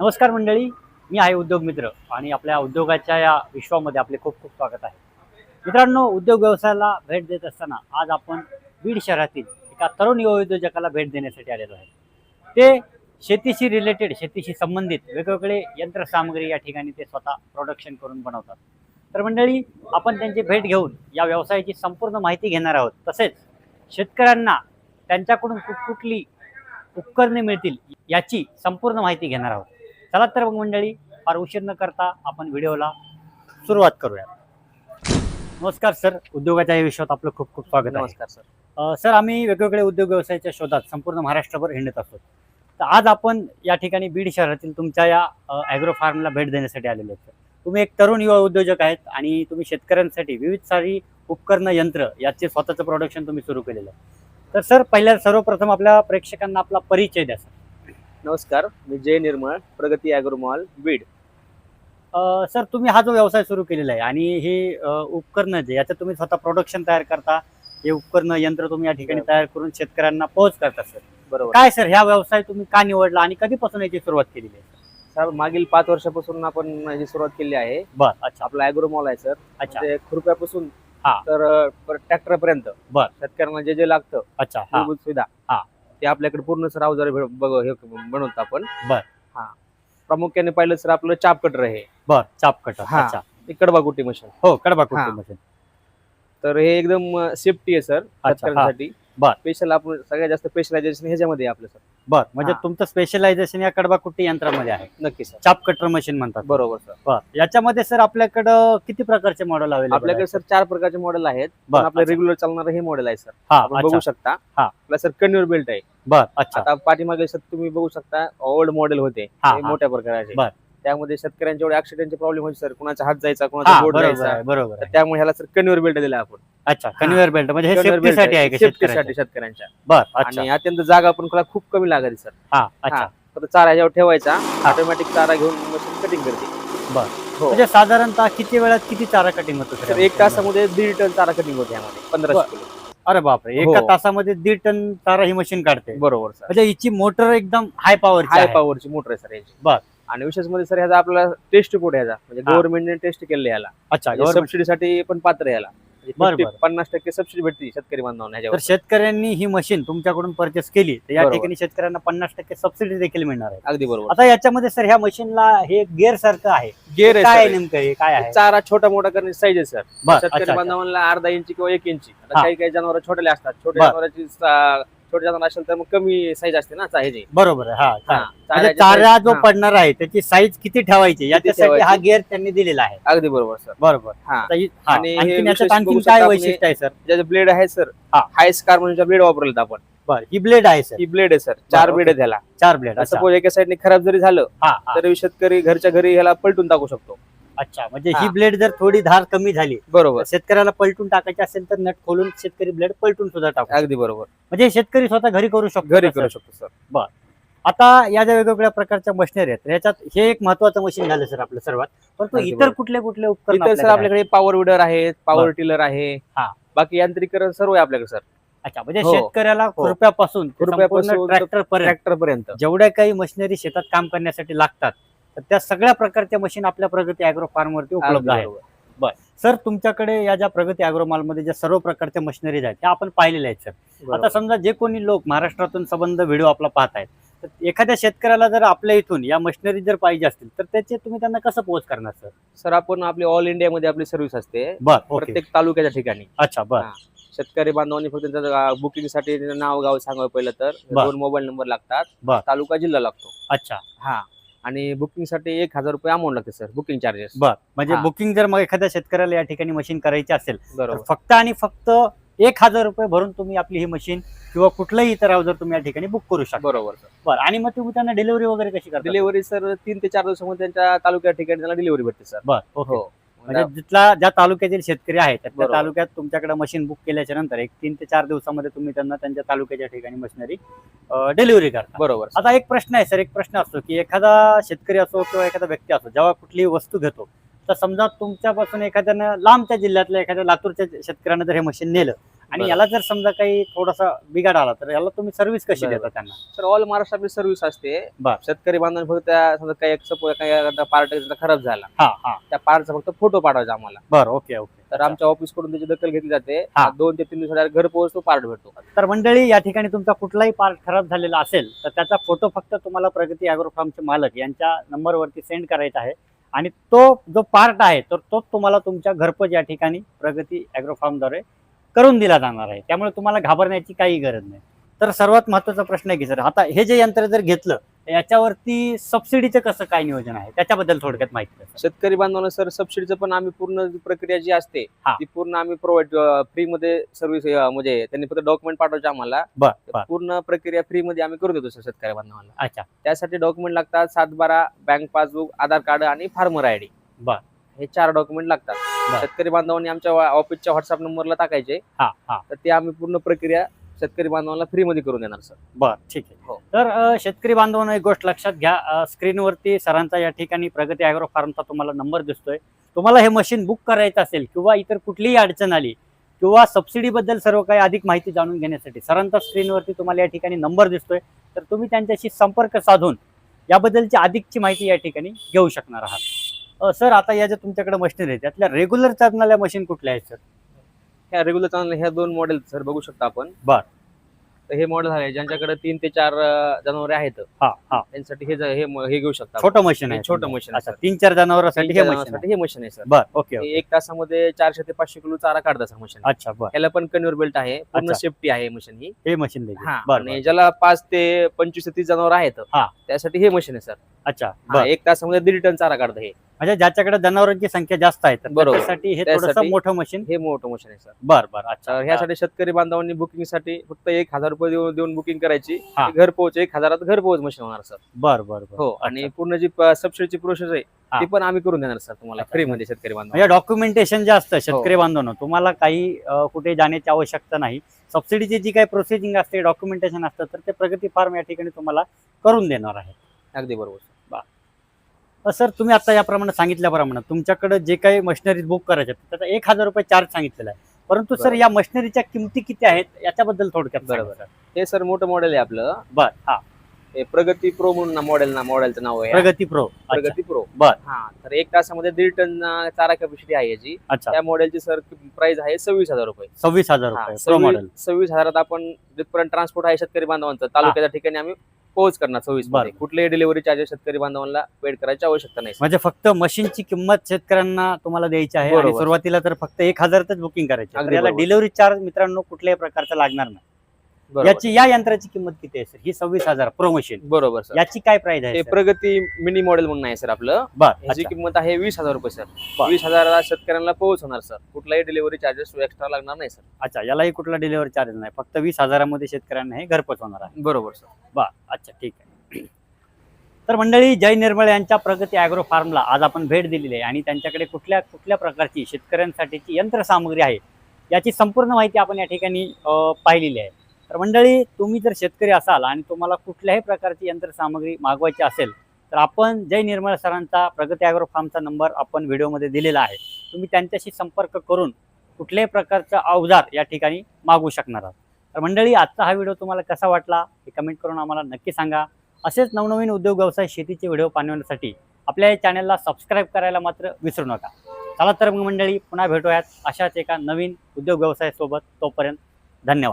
नमस्कार मंडळी मी आहे उद्योग मित्र आणि आपल्या उद्योगाच्या या विश्वामध्ये आपले खूप खूप स्वागत आहे. मित्रांनो उद्योग व्यवसायाला भेट देत असताना आज आपण बीड शहरातील एका तरुण युवा उद्योजकाला भेट देण्यासाठी आलेलो आहे. ते शेतीशी रिलेटेड शेतीशी संबंधित वेगवेगळे यंत्रसामग्री या ठिकाणी ते स्वतः प्रोडक्शन करून बनवतात. तर मंडळी आपण त्यांची भेट घेऊन या व्यवसायाची संपूर्ण माहिती घेणार आहोत. तसेच शेतकऱ्यांना त्यांच्याकडून कुठकुठली उपकरणे मिळतील याची संपूर्ण माहिती घेणार आहोत. चला तर मग मंडळी फार उशीर न करता आपण व्हिडिओला सुरुवात करूया. नमस्कार सर उद्योगाच्या या विषयात आपलं खूप खूप स्वागत आहे. नमस्कार सर. अ, सर आम्ही वेगवेगळे उद्योग व्यवसायाच्या शोधात संपूर्ण महाराष्ट्रभर हिंडत असतो. तर आज आपण या ठिकाणी बीड शहरातील तुमच्या या ॲग्रो फार्मला भेट देण्यासाठी आलेले आहेत. सर. तुम्ही एक तरुण युवा उद्योजक आहेत आणि तुम्ही शेतकऱ्यांसाठी विविध सारी उपकरणं यंत्र याचे स्वतःचं प्रोडक्शन तुम्ही सुरू केलेलं आहे. तर सर पहिल्या सर्वप्रथम आपल्या प्रेक्षकांना आपला परिचय द्या सर. नमस्कार मी जय निर्मळ प्रगती ॲग्रो मॉल बीड सर तुम्ही हा जो व्यवसाय सुरू केलेला आहे आणि हे उपकरणं जे याचं तुम्ही स्वतः प्रोडक्शन तयार करता हे उपकरणं यंत्र तुम्ही या ठिकाणी तयार करून शेतकऱ्यांना पोहोच करता सर? बरोबर. काय सर ह्या व्यवसाय तुम्ही का निवडला आणि कधीपासून याची सुरुवात केलेली आहे सर? मागील पाच वर्षापासून आपण याची सुरुवात केली आहे. बर अच्छा. आपला ॲग्रो मॉल आहे सर. अच्छा. म्हणजे खुरप्यापासून हा. तर ट्रॅक्टर पर्यंत बर. शेतकऱ्यांना जे जे लागतं अच्छा. हा. मूलभूत सुविधा. हा. ते आपल्याकडे पूर्ण सर अवजारे बनवतो आपण. बर. हा. प्रामुख्याने पाहिलं सर आपलं चाप कटर आहे बर चाप कटर. हा. अच्छा. ते कडबाकुटी मशीन. हो कडबा. कुट्टी मशीन. तर हे एकदम सेफ्टी आहे सर शेतकऱ्यांसाठी. बर. स्पेशल आपण सगळ्यात जास्त स्पेशलायझेशन ह्याच्यामध्ये आहे आपलं सर बर म्हणजे हा. तुमचं स्पेशलायझेशन या कडबा कुट्टी यंत्रामध्ये आहे. नक्की सर चाप कटर मशीन म्हणतात. बरोबर सर बर. याच्यामध्ये सर आपल्याकडं किती प्रकारचे मॉडेल अवेलेबल आपल्याकडे सर चार प्रकारचे मॉडेल आहेत. पण आपलं. रेग्युलर चालणारं हे मॉडेल आहे सर आपण बघू शकता. हा. आपला सर कन्व्हर बेल्ट आहे. बर अच्छा. आता पाठीमागे सर तुम्ही बघू शकता ओल्ड मॉडेल होते. हा, ते हा. मोठ्या प्रकाराचे. बर. त्यामध्ये शेतकऱ्यांचे एवढे ऍक्सिडेंटचे प्रॉब्लेम होते सर कुणाचा हात जायचा कुणाचा बोट बरोबर जायचा. आहे बरोबर तर आहे त्यामुळे ह्याला सर कन्व्हर बेल्ट दिला आपण. अच्छा कन्व्हेअर बेल्ट म्हणजे हे Conveyor belt सेफ्टीसाठी आहे का शेतकऱ्यांच्या? बर अच्छा. आणि अत्यंत जागा पण खूप कमी लागते सर. हा अच्छा. हा. तर चारा ह्याच्यावर ठेवायचा ऑटोमॅटिक चारा घेऊन मशीन कटिंग करते. बर. हो. म्हणजे साधारणतः किती वेळात किती चारा कटिंग होतो सर एक तासामध्ये दीड टन चारा कटिंग होते यामध्ये बर. पंधराशे किलो. अरे बापरे एका हो. तासामध्ये दीड टन चारा ही मशीन काढते. बरोबर सर. म्हणजे हिची मोटर एकदम हाय पॉवर हाय पॉवरची मोटर आहे सर याची. बर. आणि विशेषमध्ये सर ह्याचा आपला टेस्ट रिपोर्ट ह्याचा म्हणजे हा. गव्हर्नमेंटने टेस्ट केलेला ह्याला अच्छा म्हणजे सबसिडीसाठी पण पात्र आहे म्हणजे बर, 50 बर. पन्नास टक्के सबसिडी भेटते शेतकरी बांधवांना तर ह्याच्यावर शेतकऱ्यांनी ही मशीन तुमच्याकडून परचेस केली तर या बरोबर. ठिकाणी शेतकऱ्यांना पन्नास टक्के सबसिडी देखील मिळणार आहे अगदी बरोबर आता याच्यामध्ये सर ह्या मशीनला हे गिअर सारखं आहे गेअर काय आहे आहे नेमकं हे काय. आहे चारा छोटा मोठा करण्याची साईज आहे सर बर शेतकरी अच्छा बांधवांना अर्धा इंची किंवा एक इंची आता हा. काही काही जनावर छोटे असतात छोट्या बर. जनावरांची सा- छोटे जनावर असेल तर मग कमी साईज असते ना ह्याची बरोबर आहे हा हा. म्हणजे चाऱ्याची चारा size- जो हा. पडणार आहे त्याची साईज किती ठेवायची? याच्यासाठी ठेवायची? हा गिअर त्यांनी दिलेला आहे. अगदी बरोबर सर बरोबर. हा. आता ही- हा. आणि हे आणखीन विशेष याच्यात आणखीन बघू काय वैशिष्ट्य आहे सर ज्याचे ब्लेड आहे सर हा. हाय स्कार म्हणजे ब्लेड वापरलेत आपण. बर ही ब्लेड आहे सर ही ब्लेड आहे सर चार बरं, ब्लेड आहे त्याला. चार ब्लेड सपोज एका साईडने खराब जरी झालं हा हा. तरी शेतकरी घरच्या घरी ह्याला पलटून टाकू शकतो. अच्छा म्हणजे हा. ही ब्लेड जर थोडी धार कमी झाली बरोबर तर शेतकऱ्याला पलटून टाकायची असेल तर नट खोलून शेतकरी ब्लेड पलटून सुद्धा टाकू अगदी बरोबर म्हणजे शेतकरी स्वतः घरी करू शकतो घरी करू? शकतो सर आता या ज्या वेगवेगळ्या प्रकारच्या मशिनरी आहेत याच्यात हे एक महत्वाचं मशीन झालं सर आपलं सर्वात परंतु अगदी इतर बरोबर. कुठले कुठले उपकरण इतर सर आपल्याकडे आहेत? आपल्याकडे पॉवर विडर आहे पॉवर बर. टिलर आहे हा. बाकी यांत्रिकरण सर्व आहे आपल्याकडे सर अच्छा म्हणजे हो. शेतकऱ्याला खुरप्यापासून ते खुरप्यापासून ट्रॅक्टर पर्यंत ट्रॅक्टर पर्यंत जेवढ्या काही मशिनरी शेतात काम करण्यासाठी लागतात तर त्या सगळ्या प्रकारच्या मशीन आपल्या प्रगती अॅग्रो फार्म वरती उपलब्ध आहेत. बरोबर. सर तुमच्याकडे या ज्या प्रगती अॅग्रो मॉलमध्ये ज्या सर्व प्रकारच्या मशिनरीज आहेत त्या आपण पाहिलेल्या आहेत सर आता. समजा जे कोणी लोक महाराष्ट्रातून संबंध व्हिडिओ आपला पाहत आहेत तर एखाद्या शेतकऱ्याला जर आपल्या इथून या मशिनरी जर पाहिजे असतील तर त्याचे तुम्ही त्यांना कसं पोहोच करणार सर सर आपण आपली ऑल इंडिया मध्ये आपली सर्व्हिस असते. बर प्रत्येक तालुक्याच्या ठिकाणी. अच्छा बर. शेतकरी बांधवांनी फक्त त्यांचं बुकिंगसाठी नाव गाव सांगावं पहिलं तर. बर. दोन मोबाईल नंबर लागतात. बर. तालुका जिल्हा लागतो. अच्छा. हा. आणि बुकिंगसाठी एक हजार रुपये अमाऊंट लागते सर बुकिंग चार्जेस बर. म्हणजे हा. बुकिंग जर मग एखाद्या शेतकऱ्याला या ठिकाणी मशीन करायची असेल तर बरोबर. फक्त आणि फक्त एक हजार रुपये भरून तुम्ही आपली ही मशीन किंवा कुठलंही इतर अवजार तुम्ही या ठिकाणी बुक करू शकता. बरोबर सर बरं. आणि मग तुम्ही त्यांना डिलिव्हरी वगैरे कशी करता? डिलिव्हरी सर तीन ते चार दिवसामध्ये त्यांच्या तालुक्या ठिकाणी त्याला डिलिव्हरी भेटते सर बर. ओके हो. म्हणजे जिथला ज्या तालुक्यातील शेतकरी आहेत त्या. तालुक्यात तुमच्याकडे मशीन बुक केल्याच्यानंतर एक तीन ते चार दिवसामध्ये तुम्ही त्यांना त्यांच्या तालुक्याच्या ठिकाणी मशिनरी डिलिव्हरी करता. बरोबर. आता एक प्रश्न आहे सर. एक प्रश्न असतो की एखादा शेतकरी असो किंवा एखादा व्यक्ती असो जेव्हा कुठलीही वस्तू घेतो तर समजा तुमच्यापासून एखाद्यानं लांबच्या जिल्ह्यातल्या एखाद्या लातूरच्या शेतकऱ्यानं जर हे मशीन नेलं आणि. याला जर समजा काही थोडासा बिघाड आला तर याला तुम्ही सर्व्हिस कशी. देता त्यांना? सर ऑल महाराष्ट्र आपली सर्व्हिस असते. बर. शेतकरी बांधवांनी फक्त त्या समजा काही सपोज काही पार्ट खराब झाला हा हा. त्या पार्टचा फक्त फोटो पाठवायचा आम्हाला. बरं ओके ओके तर आमच्या ऑफिसकडून त्याची दखल घेतली जाते. हा. दोन ते तीन दिवसात घर पोहोचतो पार्ट भेटतो. तर मंडळी या ठिकाणी तुमचा कुठलाही पार्ट खराब झालेला असेल तर त्याचा फोटो फक्त तुम्हाला प्रगती अॅग्रो फार्मचे मालक यांच्या नंबरवरती सेंड करायचा आहे. आणि तो जो पार्ट आहे तर तो तुम्हाला तुमच्या घरपोच या ठिकाणी प्रगती अॅग्रो फार्मद्वारे करून दिला जाणार आहे. त्यामुळे तुम्हाला घाबरण्याची काही गरज नाही. तर सर्वात महत्त्वाचा प्रश्न आहे की सर आता हे जे यंत्र जर घेतलं याच्यावरती सबसिडीचं कसं काय नियोजन आहे? त्याच्याबद्दल थोडक्यात माहिती. शेतकरी बांधवांना सर सबसिडीचं पण आम्ही पूर्ण प्रक्रिया जी असते. ती पूर्ण आम्ही प्रोव्हाइड फ्री मध्ये सर्व्हिस म्हणजे त्यांनी फक्त डॉक्युमेंट पाठवायचे आम्हाला. पूर्ण प्रक्रिया फ्री मध्ये आम्ही करून देतो सर शेतकरी बांधवांना. अच्छा. त्यासाठी डॉक्युमेंट लागतात सात बारा बँक पासबुक आधार कार्ड आणि फार्मर आयडी बर. हे चार डॉक्युमेंट. लागतात. शेतकरी बांधवांनी आमच्या ऑफिसच्या व्हॉट्सअप नंबरला टाकायचे. हा हा. तर ते आम्ही पूर्ण प्रक्रिया शेतकरी बांधवांना फ्री मध्ये करून देणार सर बर ठीक आहे. हो. तर शेतकरी बांधवांनो एक गोष्ट लक्षात घ्या. स्क्रीनवरती सरांचा या ठिकाणी प्रगती अॅग्रो फार्मचा तुम्हाला नंबर दिसतोय. तुम्हाला हे मशीन बुक करायचं असेल किंवा इतर कुठलीही अडचण आली किंवा सबसिडीबद्दल सर्व काही अधिक माहिती जाणून घेण्यासाठी सरांचा स्क्रीनवरती तुम्हाला या ठिकाणी नंबर दिसतोय. तर तुम्ही त्यांच्याशी संपर्क साधून याबद्दलची अधिकची माहिती या ठिकाणी घेऊ शकणार आहात. सर आता या ज्या तुमच्याकडे मशीनरी आहेत त्यातल्या रेग्युलर चालणाऱ्या मशीन कुठल्या आहेत सर? ह्या रेग्युलर चॅनल ह्या दोन मॉडेल सर बघू शकता आपण. बर. तर हे मॉडेल आहे ज्यांच्याकडे तीन ते चार जनावरे आहेत. हा हा. त्यांच्यासाठी हे हे हे घेऊ शकता छोटं मशीन आहे छोटं आहे, अच्छा. तीन चार जनावरांसाठी हे मशीन हे मशीन आहे सर. बर ओके हे एक तासामध्ये चारशे ते पाचशे किलो चारा काढतात सर मशीन अच्छा बर. याला पण कन्व्हर बेल्ट आहे पूर्ण. सेफ्टी आहे मशीन ही. हे मशीन हा. ज्याला पाच ते पंचवीस ते तीस जनावर आहेत हा. त्यासाठी हे मशीन आहे सर. अच्छा हा, बर एक तासामध्ये दीड टन चारा काढतं हे म्हणजे ज्याच्याकडे जनावरांची संख्या जास्त आहे तर बरोबर. त्याच्यासाठी हे थोडंसं त्यासाठी- मोठं मशीन हे मोठं मशीन आहे सर बर बर अच्छा तर ह्यासाठी शेतकरी बांधवांनी बुकिंगसाठी फक्त एक हजार रुपये देऊन देऊन बुकिंग करायची हा. घर पोहोच एक हजारात घर पोहोच मशीन होणार सर बर बर बर हो आणि. पूर्ण जी सबसिडीची प्रोसेस आहे हा. ती पण आम्ही करून देणार सर तुम्हाला अच्छा. फ्री मध्ये शेतकरी बांधव म्हणजे डॉक्युमेंटेशन जे असतं हो. शेतकरी बांधवांनो तुम्हाला काही अं, कुठे जाण्याची आवश्यकता नाही सबसिडीची जी काही प्रोसिजिंग असते डॉक्युमेंटेशन असतं तर ते प्रगती फार्म या ठिकाणी तुम्हाला करून देणार आहे अगदी बरोबर सर तुम्ही आता याप्रमाणे सांगितल्याप्रमाणे तुमच्याकडे जे काही मशिनरी बुक करायचे आहेत, त्याचा एक हजार रुपये चार्ज सांगितलेला आहे. परंतु सर. या मशिनरीच्या किमती किती आहेत? याच्याबद्दल थोडक्यात बरोबर. हे सर मोठं मॉडेल आहे आपलं. बर हा. हे प्रगती प्रो म्हणून मॉडेल ना मॉडेलचं नाव आहे. प्रगती प्रो प्रगती प्रो बर. हा तर एक तासामध्ये दीड टन चारा कॅपॅसिटी आहे याची. त्या मॉडेलची सर प्राइस आहे सव्वीस हजार रुपये. सव्वीस हजार रुपये प्रो मॉडेल सव्वीस सव्वीस हजारात आपण जिथपर्यंत ट्रान्सपोर्ट आहे शेतकरी बांधवांचं तालुक्याच्या ठिकाणी आम्ही पोहोच करणार सव्वीसमध्ये बरं. कुठलेही डिलिव्हरी चार्जेस शेतकरी बांधवांना वेट करायची आवश्यकता नाही म्हणजे फक्त मशीनची किंमत शेतकऱ्यांना तुम्हाला द्यायची आहे आणि बरोबर. सुरुवातीला तर फक्त एक हजारातच बुकिंग करायची आहे. तर अगदी याला बरोबर. डिलिव्हरी चार्ज मित्रांनो कुठल्याही प्रकारचा लागणार नाही. याची या यंत्राची किंमत किती आहे सर? ही सव्वीस हजार प्रो मशीन बरोबर सर. याची काय प्राइस आहे हे सर? प्रगती मिनी मॉडेल म्हणून आहे सर आपलं. बर अच्छा. किंमत आहे वीस हजार रुपये सर. बर. वीस हजाराला शेतकऱ्यांना पोहोचवणार सर. कुठलाही डिलिव्हरी चार्जेस एक्स्ट्रा लागणार नाही सर. अच्छा यालाही कुठला डिलिव्हरी चार्ज नाही. फक्त वीस हजारामध्ये शेतकऱ्यांना हे घरपोच होणार आहे. बरोबर सर. बर अच्छा ठीक आहे. तर मंडळी जय निर्मळ यांच्या प्रगती अॅग्रो फार्मला आज आपण भेट दिलेली आहे आणि त्यांच्याकडे कुठल्या कुठल्या प्रकारची शेतकऱ्यांसाठीची यंत्रसामुग्री आहे याची संपूर्ण माहिती आपण या ठिकाणी अ, पाहिलेली आहे. तर मंडळी तुम्ही जर शेतकरी असाल आणि तुम्हाला कुठल्याही प्रकारची यंत्रसामग्री मागवायची असेल तर आपण जय निर्मळ सरांचा प्रगती अॅग्रो फार्मचा नंबर आपण व्हिडिओमध्ये दिलेला आहे. तुम्ही त्यांच्याशी संपर्क करून कुठल्याही प्रकारचा अवजार या ठिकाणी मागवू शकणार आहात. तर मंडळी आजचा हा व्हिडिओ तुम्हाला कसा वाटला हे कमेंट करून आम्हाला नक्की सांगा. असेच नवनवीन उद्योग व्यवसाय शेतीचे व्हिडिओ पाहण्यासाठी आपल्या या चॅनलला सबस्क्राईब करायला मात्र विसरू नका. चला तर मग मंडळी पुन्हा भेटूयात अशाच एका नवीन उद्योग व्यवसायासोबत तोपर्यंत धन्यवाद.